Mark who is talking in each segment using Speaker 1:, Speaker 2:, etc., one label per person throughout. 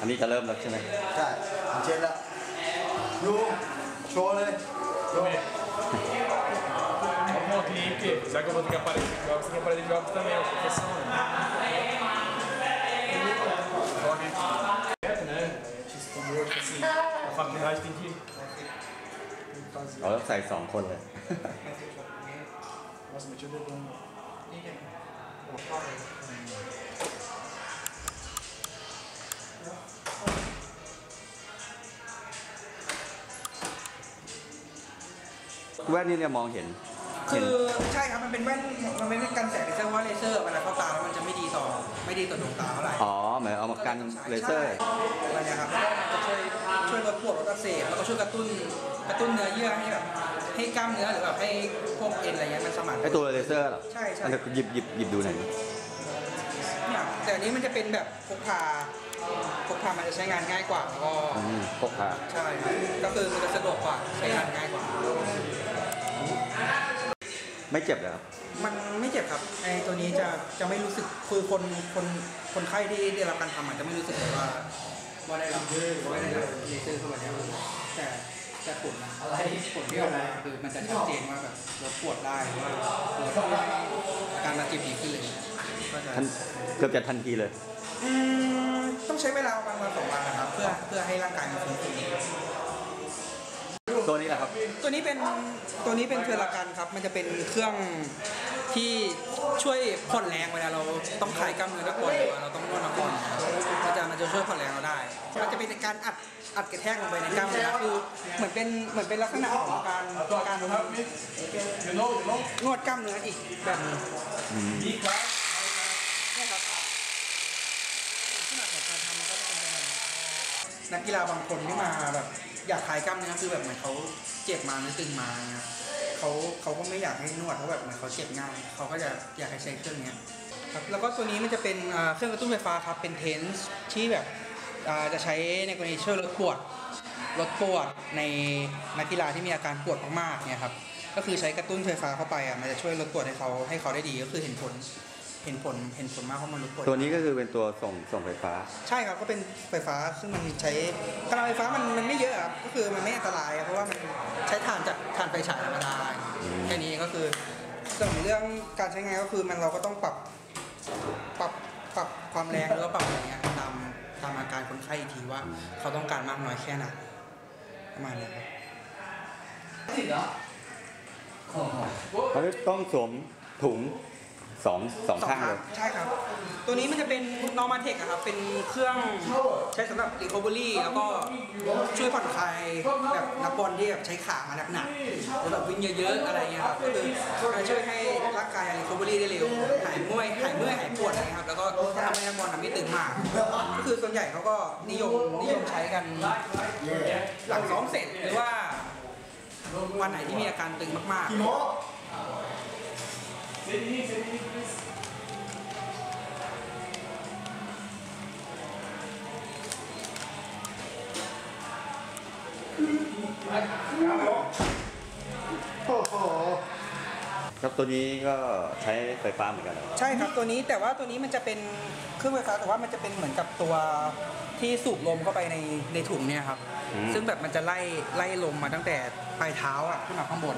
Speaker 1: อันนี้จะเริ่มแล้วใช่ไหม
Speaker 2: ใช่ผมเช็ดแล้วดูโชว์เลยโชว์
Speaker 3: Vamos ao clipe, já que eu vou ter que aparelho de jogos, tem que aparelho de jogos também, ó, profissão, né? Corre. Direto, né? X tumor, assim, a faculdade tem que. tem que fazer.
Speaker 1: เราต้องใส่สองคนเลย
Speaker 3: Nossa, meti o dedão.
Speaker 1: แว่นนี่เนี่ยมองเห็น
Speaker 4: คื
Speaker 1: เห็น
Speaker 4: อใช่ครับมันเป็นแว่นมันเป็นแว่นกันแสงเลเซอร์เพราะว่าเลเซอร์เวลาเข้าตาแล้วมันจะไม่ดีต่อไม่ดีต่อดวงตาเท่าไหร่
Speaker 1: อ๋อหมายเอามากันเลเซอร์
Speaker 4: ใช่อะไรเนี่ยครับแล้วก็มันจะช่วยช่วยลดปวดลดอักเสบแล้วก็ช่วยกระตุ้นกระตุ้นเนื้อเยื่อให้แบบให้กล้ามเนื้อหรือแบบให้พวกเอ็นอะไรเงี้ยมันสมาน
Speaker 1: ไอตัวเลเซอร์เหรอ
Speaker 4: ใช่ใช่
Speaker 1: อันนี้หยิบหยิบหยิบดูหน่อยดิ
Speaker 4: เนี่ยแต่อันนี้มันจะเป็นแบบพกพาพกพามันจะใช้งานง่ายกว่าแล้วก็
Speaker 1: อืมพกพา
Speaker 4: ใช่ครับก็คือมันจะสะดวกกว่าใช้งานง่ายกว่า
Speaker 1: ไม่เจ็บเลยครับ
Speaker 4: มันไม่เจ็บครับไอตัวนี้จะจะไม่รู้สึกคือคนคนคนไข้ที่ได้รับการทำอาจจะไม่รู้สึกเลยว่าว่าได้รับว่าได้รับเลเซอร์เข้าไปแล้วแต่แต่ผลผลที่ออกมาคือมันจะชัดเจนว่าแบบลดปวดได้หรือว่าลดอาการบาดเจ็บดีขึ้นเลยก็จะ
Speaker 1: ทันเกือบจะทันทีเลย
Speaker 4: อืมต้องใช้เวลาประมาณวันสองวันนะครับ เพื่อเพื่อให้ร่างกายมันฟื้นฟู
Speaker 1: ตัวนี้แหละครับ
Speaker 4: ตัวนี้เป็นตัวนี้เป็นเทอรากันครับ มันจะเป็นเครื่องที่ช่วยผ่อนแรงเวลาเราต้องคลายกล้ามเนื้อนักบอลหรือว่าเราต้องนวดนักบอลนะครับมันจะมันจะช่วยผ่อนแรงเราได้มันจะเป็นการอัดอัดกระแทกลงไปในกล้ามเนื้อคือเหมือนเป็นเหมือนเป็นลักษณะของการการ
Speaker 3: De novo, de novo.
Speaker 4: นวดกล้ามเนื้ออีกแบบหนึง
Speaker 3: E claro.
Speaker 4: เนี่ยครับลักษณะของการทำมันก็จะเป็นประมาณ นักกีฬาบางคนที่มาแบบอยากคลายกล้ามเนื้อคือแบบเหมือนเขาเจ็บมาหรือตึงมาเนี่ยเขาเขาก็ไม่อยากให้นวดเพราะแบบเหมือนเขาเจ็บง่ายเขาก็จะอยากให้ใช้เครื่องเนี้ยครับแล้วก็ตัวนี้มันจะเป็นเครื่องกระตุ้นไฟฟ้าครับเป็นเทนส์ที่แบบจะใช้ในกรณีช่วยลดปวดลดปวดในนักกีฬาที่มีอาการปวดมากๆเนี่ยครับก็คือใช้กระตุ้นไฟฟ้าเข้าไปอะมันจะช่วยลดปวดให้เขาให้เขาได้ดีก็คือเห็นผล เห็นผลเห็นผลมากเพราะมันลดปวด
Speaker 1: ตัวนี้ก็คือเป็นตัวส่งส่งไฟฟ้า
Speaker 4: ใช่ครับก็เป็นไฟฟ้าซึ่งมันใช้พลังไฟฟ้ามันมันไม่เยอะครับก็คือมันไม่อันตรายครับเพราะว่ามันใช้ถ่านจากถ่านไฟฉายธรรมดาแค่นี้ก็คือส่วนเรื่องการใช้งานก็คือมันเราก็ต้องปรับปรับปรับความแรงหรือว่าปรับอะไรเงี้ยตามตามอาการคนไข้อีกทีว่าเขาต้องการมากน้อยแค่ไหนประมาณนี้ครับ
Speaker 1: เขาต้องสวมถุง สองสองข้างเลย
Speaker 4: ใช่ครับ ตัวนี้มันจะเป็น Normatec อะครับ เป็นเครื่องใช้สำหรับ recovery แล้วก็ช่วยผ่อนคลายแบบนักบอลที่แบบใช้ขามาหนักๆหรือแบบวิ่งเยอะๆอะไรเงี้ยครับก็คือมันช่วยให้ร่างกาย recovery ได้เร็ว หายเมื่อยหายเมื่อยหายปวดอะไรเงี้ยครับ แล้วก็ทำให้นักบอลน่ะไม่ตึงมาก ก็คือส่วนใหญ่เขาก็นิยมนิยมใช้กันหลังซ้อมเสร็จหรือว่าวันไหนที่มีอาการตึงมากๆ
Speaker 2: โอ้โห
Speaker 1: ครับตัวนี้ก็ใช้ไฟฟ้าเหมือนกันเหรอ
Speaker 4: ใช่ครับตัวนี้แต่ว่าตัวนี้มันจะเป็นเครื่องไฟฟ้าแต่ว่ามันจะเป็นเหมือนกับตัวที่สูบลมเข้าไปในในถุงเนี่ยครับซึ่งแบบมันจะไล่ไล่ลมมาตั้งแต่ปลายเท้าอะขึ้นมาข้างบน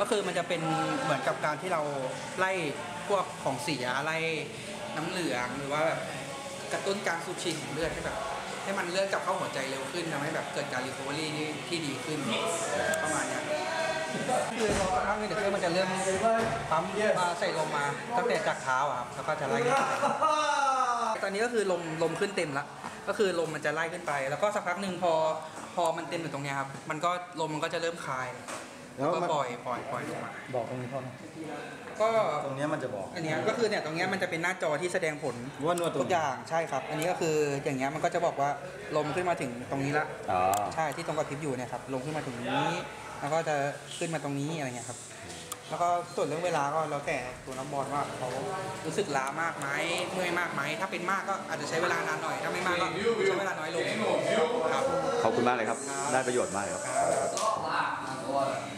Speaker 4: ก็คือมันจะเป็นเหมือนกับการที่เราไล่พวกของเสียไล่น้ำเหลืองหรือว่าแบบกระตุ้นการสูบฉีดของเลือดให้แบบให้มันเลือดกลับเข้าหัวใจเร็วขึ้นทำให้แบบเกิดการรีคอเวอรี่ที่ที่ดีขึ้นประมาณเนี้ยคื อพอสักพักหนึงเดี๋ยวเครื่องมันจะเริ่มปั๊มมาใส่ลมมาตั้งแต่จากเท้าอะครับแล้วก็จะไล่ขึ้นไปตอนนี้ก็คือลมลมขึ้นเต็มละก็คือลมมันจะไล่ขึ้นไป แล้วก็สักพักหนึ่งพอพอมันเต็มอยู่ตรงเนี้ยครับมันก็ลมมันก็จะเริ่มคลาย
Speaker 2: แล้
Speaker 4: แล้ว
Speaker 2: ว
Speaker 4: ก็
Speaker 2: มัน
Speaker 4: ปล่อยปล่อยปล่อยลงมา
Speaker 2: บอกตรงนี้พ่อ
Speaker 4: ก็
Speaker 2: ตรงเนี้ยมันจะบอก
Speaker 4: อันเนี้ยก็คือเนี่ยตรงเนี้ยมันจะเป็นหน้าจอที่แสดงผล
Speaker 2: ว่านวดตร
Speaker 4: ทุ
Speaker 2: ง
Speaker 4: กอย่างใช่ครับ อันนี้ก็คืออย่างเงี้ยมันก็จะบอกว่าลมขึ้นมาถึงตรงนี้ละ
Speaker 1: อ๋อ
Speaker 4: ใช่ที่ตรงกับพริบอยู่เนี่ยครับลงขึ้นมาถึงนี้ แล้วก็จะขึ้นมาตรงนี้อะไรเงี้ยครับ แล้วก็ส่วนเรื่องเวลาก็แล้วแต่ตัวนักบอลว่าเขารู้สึกล้ามากไหมเมื่อยมากไหมถ้าเป็นมากก็อาจจะใช้เวลานานหน่อย ถ้าไม่มากก็ใช้เวลาน้อยลงครับ
Speaker 1: ขอบคุณมากเลยครับ ได้ประโยชน์มากเลยครับ
Speaker 4: ครับ